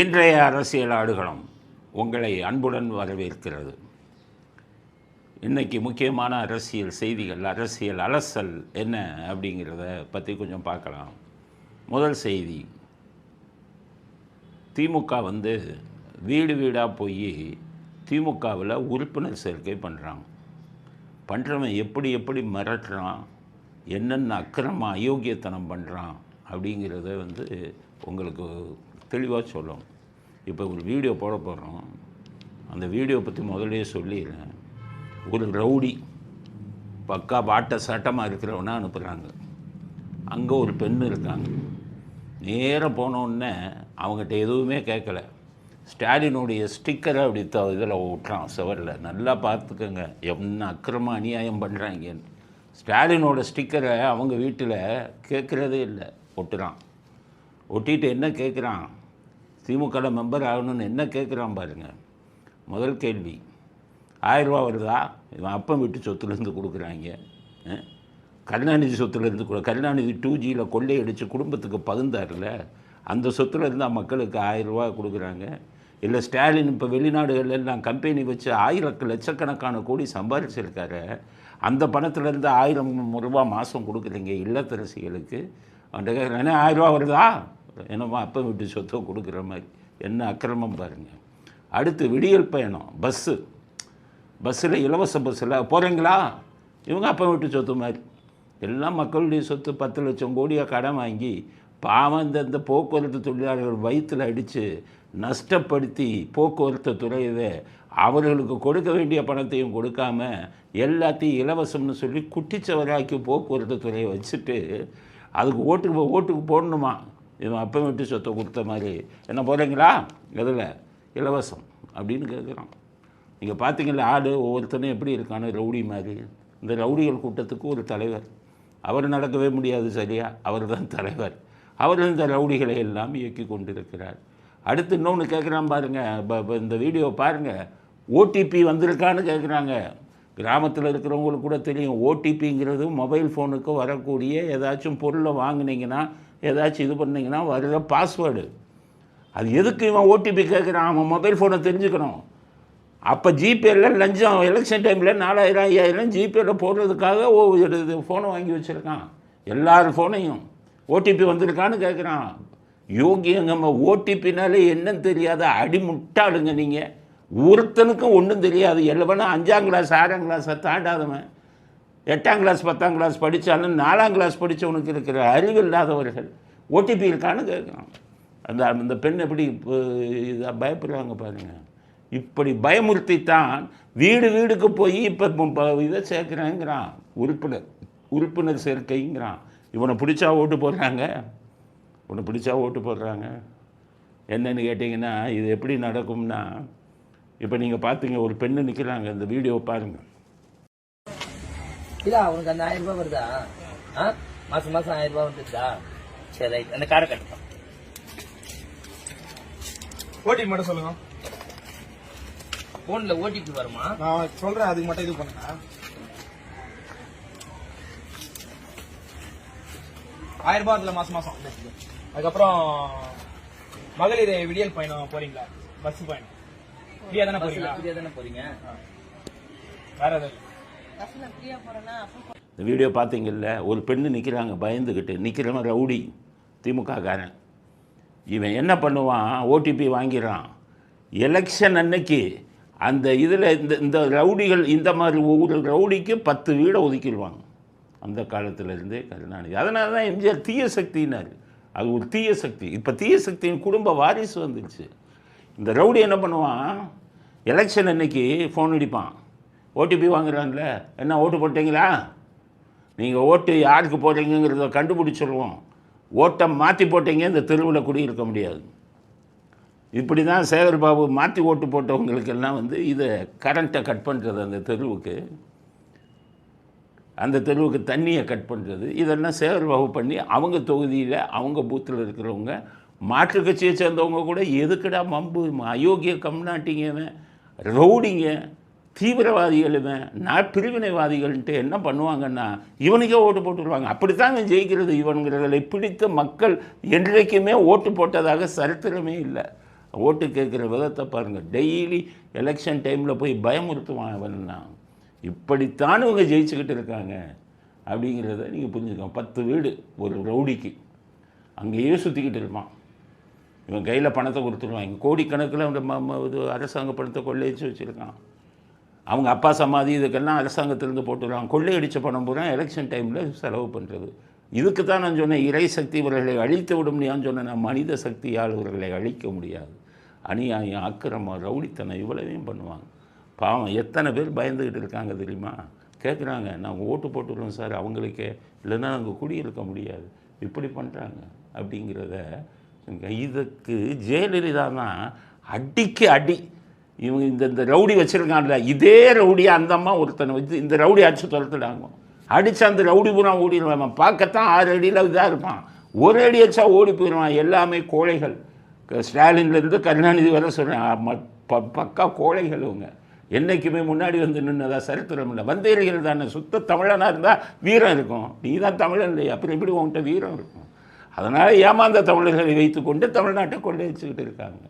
இன்றைய அரசியல் ஆடுகளம் உங்களை அன்புடன் வரவேற்கிறது. இன்றைக்கி முக்கியமான அரசியல் செய்திகள் அரசியல் அலசல் என்ன அப்படிங்கிறத பற்றி கொஞ்சம் பார்க்கலாம். முதல் செய்தி திமுக வந்து வீடு வீடாக போய் திமுகவில் உறுப்பினர் சேர்க்கை பண்ணுறாங்க பண்ணுறவன் எப்படி எப்படி மிரட்டுறான் என்னென்ன அக்கிரம அயோக்கியத்தனம் பண்ணுறான் அப்படிங்கிறத வந்து உங்களுக்கு தெளிவாக சொல்லணும் இப்போ ஒரு வீடியோ போட போகிறோம். அந்த வீடியோ பற்றி முதலே சொல்லிடுறேன். ஒரு ரவுடி பக்கா வாட்ட சட்டமாக இருக்கிறவனா அனுப்புகிறாங்க. அங்கே ஒரு பெண் இருக்காங்க. நேராக போனோடனே அவங்ககிட்ட எதுவுமே கேட்கல. ஸ்டாலினுடைய ஸ்டிக்கரை அப்படி த இதில் ஓட்டுறான் செவரில். நல்லா பார்த்துக்கோங்க என்ன அக்கிரம அநியாயம் பண்ணுறாங்கன்னு. ஸ்டாலினோட ஸ்டிக்கரை அவங்க வீட்டில் கேட்குறதே இல்லை. ஒட்டுறான். ஒட்டிட்டு என்ன கேட்குறான்? திமுக மெம்பர் ஆகணும்னு என்ன கேட்குறான் பாருங்கள் முதல் கேள்வி ஆயிரரூபா வருதா? இவன் அப்பம் வீட்டு சொத்துலேருந்து கொடுக்குறாங்க. கருணாநிதி சொத்துலேருந்து கொடு கருணாநிதி டூ ஜியில் கொள்ளையடித்து குடும்பத்துக்கு பகுந்தார்ல அந்த சொத்துல இருந்தால் மக்களுக்கு ஆயிரரூபா கொடுக்குறாங்க. இல்லை ஸ்டாலின் இப்போ வெளிநாடுகள்ல எல்லாம் கம்பெனி வச்சு ஆயிரக்கு லட்சக்கணக்கான கோடி சம்பாதிச்சிருக்காரு அந்த பணத்துலேருந்து ஆயிரம் ரூபா மாதம் கொடுக்குறீங்க இல்லத்தரசிகளுக்கு. அவன்கிட்ட கேட்குறேன் ஆயிரரூபா வருதா? என்னமோ அப்பா வீட்டு சொத்தை கொடுக்குற மாதிரி. என்ன அக்கிரமம் பாருங்கள் அடுத்து விடியல் பயணம். பஸ்ஸு பஸ்ஸில் இலவச பஸ்ஸில் போகிறீங்களா இவங்க அப்பா வீட்டு சொத்து மாதிரி. எல்லாம் மக்களுடைய சொத்து. பத்து லட்சம் கோடியாக கடன் வாங்கி பாவம் இந்த இந்த போக்குவரத்து தொழிலாளர்கள் வயிற்றில் அடித்து நஷ்டப்படுத்தி போக்குவரத்து துறையவே அவர்களுக்கு கொடுக்க வேண்டிய பணத்தையும் கொடுக்காம எல்லாத்தையும் இலவசம்னு சொல்லி குட்டிச்சவராக்கி போக்குவரத்து துறையை வச்சுட்டு அதுக்கு ஓட்டுக்கு ஓட்டுக்கு போடணுமா? இவன் அப்போ வீட்டு சொத்தை கொடுத்த மாதிரி. என்ன போகிறீங்களா எதில்? இலவசம். அப்படின்னு கேட்குறான் நீங்கள் பார்த்தீங்களா ஆடு ஒவ்வொருத்தனும் எப்படி இருக்கானு ரவுடி மாதிரி. இந்த ரவுடிகள் கூட்டத்துக்கு ஒரு தலைவர். அவர் நடக்கவே முடியாது சரியா? அவர் தான் தலைவர். அவர் இந்த ரவுடிகளை எல்லாம் இயக்கி கொண்டிருக்கிறார். அடுத்து இன்னொன்று கேட்குறான் பாருங்கள் இந்த வீடியோ பாருங்கள் ஓடிபி வந்திருக்கான்னு கேட்குறாங்க கிராமத்தில் இருக்கிறவங்களுக்கு கூட தெரியும். ஓடிபிங்கிறது மொபைல் ஃபோனுக்கு வரக்கூடிய ஏதாச்சும் பொருளை வாங்கினீங்கன்னா ஏதாச்சும் இது பண்ணிங்கன்னா வர்ற பாஸ்வேர்டு அது எதுக்கு இவன் ஓடிபி கேட்குறான் அவன் மொபைல் ஃபோனை தெரிஞ்சுக்கணும். அப்போ ஜிபேல லஞ்சம் எலெக்ஷன் டைமில் நாலாயிரம் ஐயாயிரம் ஜிபேல போடுறதுக்காக ஓ இது ஃபோனை வாங்கி வச்சுருக்கான். எல்லார் ஃபோனையும் ஓடிபி வந்திருக்கான்னு கேட்குறான் யோகியங்கம்மா ஓடிபினாலே என்னன்னு தெரியாத அடிமுட்டாளுங்க நீங்கள் ஒருத்தனுக்கும் ஒன்றும் தெரியாது. எல்லவனா அஞ்சாம் கிளாஸ் ஆறாம் கிளாஸை தாண்டாதவன். எட்டாம் கிளாஸ் பத்தாம் கிளாஸ் படித்தாலும் நாலாம் கிளாஸ் படித்தவனுக்கு இருக்கிற அறிவு இல்லாதவர்கள் ஓடிபி இருக்கான்னு கேட்குறான். அந்த அந்த பெண் எப்படி இப்போ பயப்படுறாங்க பாருங்கள் இப்படி பயமுறுத்தித்தான் வீடு வீடுக்கு போய் இப்போ இதை சேர்க்குறேங்கிறான். உறுப்பினர் உறுப்பினர் சேர்க்கைங்கிறான். இவனை பிடிச்சா ஓட்டு போடுறாங்க. இவனை பிடிச்சா ஓட்டு போடுறாங்க. என்னன்னு கேட்டிங்கன்னா இது எப்படி நடக்கும்னா இப்போ நீங்கள் பார்த்தீங்க ஒரு பெண்ணு நிற்கிறாங்க இந்த வீடியோ பாருங்கள் இல்ல உனக்கு அந்த ஆயிரம் ரூபாய் வருதா? ஆ? மாசம் மாசம் ஆயிரம் ரூபாய் வந்துருதா சரி ரைட். அந்த காரை கட்டுப்பா ஓடிபி மட்டும் சொல்லுங்க. போன்ல ஓடிபி வருமா? நான் சொல்றேன் அதுக்கு மட்டும் இது பண்ணுங்க. ஆயிரம் ரூபாய் அதுல மாசம் மாசம். அதுக்கப்புறம் மகளிர் விடியல் பயணம் போறீங்களா? பஸ் பயணம். ஃப்ரீயா தானே போறீங்களா? ஃப்ரீயா தானே போறீங்க? வேற எதுவும் இந்த வீடியோ பார்த்தீங்கல்ல ஒரு பெண்ணு நிற்கிறாங்க பயந்துக்கிட்டு நிற்கிறவன் ரவுடி திமுககாரன். இவன் என்ன பண்ணுவான்? ஓடிபி வாங்கிறான் எலெக்ஷன் அன்னைக்கு அந்த இதில் இந்த இந்த ரவுடிகள் இந்த மாதிரி ஒவ்வொரு ரவுடிக்கு பத்து வீடை ஒதுக்கிடுவாங்க. அந்த காலத்திலேருந்தே கருணாநிதி. அதனால தான் எம்ஜிஆர் தீய சக்தினார் அது ஒரு தீய சக்தி. இப்போ தீய சக்தியின் குடும்ப வாரிசு வந்துடுச்சு இந்த ரவுடி என்ன பண்ணுவான்? எலெக்ஷன் அன்னைக்கு ஃபோன் அடிப்பான். ஓடிபி வாங்குறான்ல. என்ன ஓட்டு போட்டீங்களா? நீங்கள் ஓட்டு யாருக்கு போடுறீங்கிறத கண்டுபிடிச்சிருவோம். ஓட்டை மாற்றி போட்டீங்க இந்த தெருவில் குடியிருக்க முடியாது. இப்படி தான் சேகர் பாபு மாற்றி ஓட்டு போட்டவங்களுக்கெல்லாம் வந்து இதை கரண்ட்டை கட் பண்ணுறது அந்த தெருவுக்கு. அந்த தெருவுக்கு தண்ணியை கட் பண்ணுறது இதெல்லாம் சேகர் பாபு பண்ணி அவங்க தொகுதியில் அவங்க பூத்தில் இருக்கிறவங்க மாற்று கட்சியை சேர்ந்தவங்க கூட எதுக்குடா மம்பு அயோக்கிய கம்நாட்டிங்கவன் ரவுடிங்க. தீவிரவாதிகளுமே நான் பிரிவினைவாதிகள்ன்ட்டு என்ன பண்ணுவாங்கன்னா இவனுக்கே ஓட்டு போட்டுருவாங்க. அப்படித்தாங்க ஜெயிக்கிறது இவனுங்கிறதை பிடித்த மக்கள் என்றைக்குமே ஓட்டு போட்டதாக சரித்திரமே இல்லை. ஓட்டு கேட்குற விதத்தை பாருங்கள் டெய்லி எலெக்ஷன் டைமில் போய் பயமுறுத்துவான் அவன்னா இப்படித்தான் இவங்க ஜெயிச்சுக்கிட்டு இருக்காங்க. அப்படிங்கிறத நீங்கள் புரிஞ்சுக்கோங்க. பத்து வீடு ஒரு ரவுடிக்கு. அங்கேயே சுற்றிக்கிட்டு இருப்பான். இவன் கையில் பணத்தை கொடுத்துருவான். இங்கே கோடிக்கணக்கில் ம- ம- இது அரசாங்க பணத்தை கொள்ளையிச்சு வச்சுருக்கான். அவங்க அப்பா சமாதி இதுக்கெல்லாம் அரசாங்கத்திலேருந்து போட்டுடுறாங்க கொள்ளையடிச்ச பணம் பூரா எலெக்ஷன் டைமில் செலவு பண்ணுறது இதுக்கு தான் நான் சொன்னேன் இறை சக்தி இவர்களை அழித்து விட முடியாதுன்னு சொன்னேன். நான் மனித சக்தியால் இவர்களை அழிக்க முடியாது. அநியாயம் அக்கிரமம் ரவுடித்தனம் இவ்வளவையும் பண்ணுவாங்க. பாவம் எத்தனை பேர் பயந்துக்கிட்டு இருக்காங்க தெரியுமா? கேட்குறாங்க நாங்கள் ஓட்டு போட்டுருவோம் சார் அவங்களுக்கே இல்லைன்னா நாங்கள் குடியிருக்க முடியாது. இப்படி பண்ணுறாங்க அப்படிங்கிறத இதுக்கு ஜெயலலிதா தான் அடிக்கு அடி. இவங்க இந்த இந்த ரவுடி வச்சுருக்கான்ல இதே ரவுடியாக அந்த அம்மா ஒருத்தனை வச்சு இந்த ரவுடி அடிச்சு துரத்துடாங்க அடித்து அந்த ரவுடி பூரா ஓடிடுவான். பார்க்கத்தான் ஆறு அடியில் இதாக இருப்பான். ஒரு அடி அடிச்சா ஓடி போயிடுவான். எல்லாமே கோழைகள். ஸ்டாலின்லேருந்து கருணாநிதி வரை சொல்கிறேன் ப பக்கா கோழைகள் இவங்க. என்றைக்குமே முன்னாடி வந்து நின்னதா சரித்திரம் இல்லை. வந்தேரிகள் தானே. சுத்த தமிழனாக இருந்தால் வீரம் இருக்கும். நீ தான் தமிழன் இல்லையா? அப்புறம் எப்படி உன்கிட்ட வீரம் இருக்கும்? அதனால் ஏமாந்த தமிழர்களை வைத்துக்கொண்டு தமிழ்நாட்டை கொண்டு வச்சுக்கிட்டு இருக்காங்க.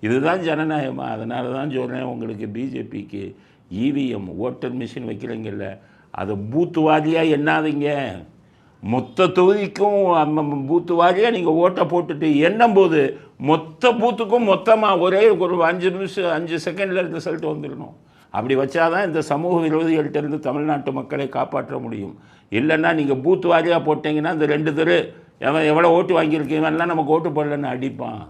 இதுதான் ஜனநாயகமா? அதனால தான் சொல்கிறேன் உங்களுக்கு பிஜேபிக்கு இவிஎம் ஓட்டர் மிஷின் வைக்கிறீங்கல்ல அதை பூத்து வாரியாக மொத்த தொகுதிக்கும் அந்த பூத்து வாரியாக நீங்கள் ஓட்டை போட்டுட்டு எண்ணும் போது மொத்த பூத்துக்கும் மொத்தமாக ஒரே ஒரு அஞ்சு நிமிஷம் அஞ்சு செகண்டில் ரிசல்ட் வந்துடணும். அப்படி வச்சாதான் இந்த சமூக விரோதிகள்கிட்ட இருந்து தமிழ்நாட்டு மக்களை காப்பாற்ற முடியும். இல்லைன்னா நீங்கள் பூத்து வாரியாக போட்டிங்கன்னா இந்த ரெண்டு தெரு எவன் எவ்வளோ ஓட்டு வாங்கியிருக்கீங்க எல்லாம் நமக்கு ஓட்டு போடலன்னு அடிப்பான்.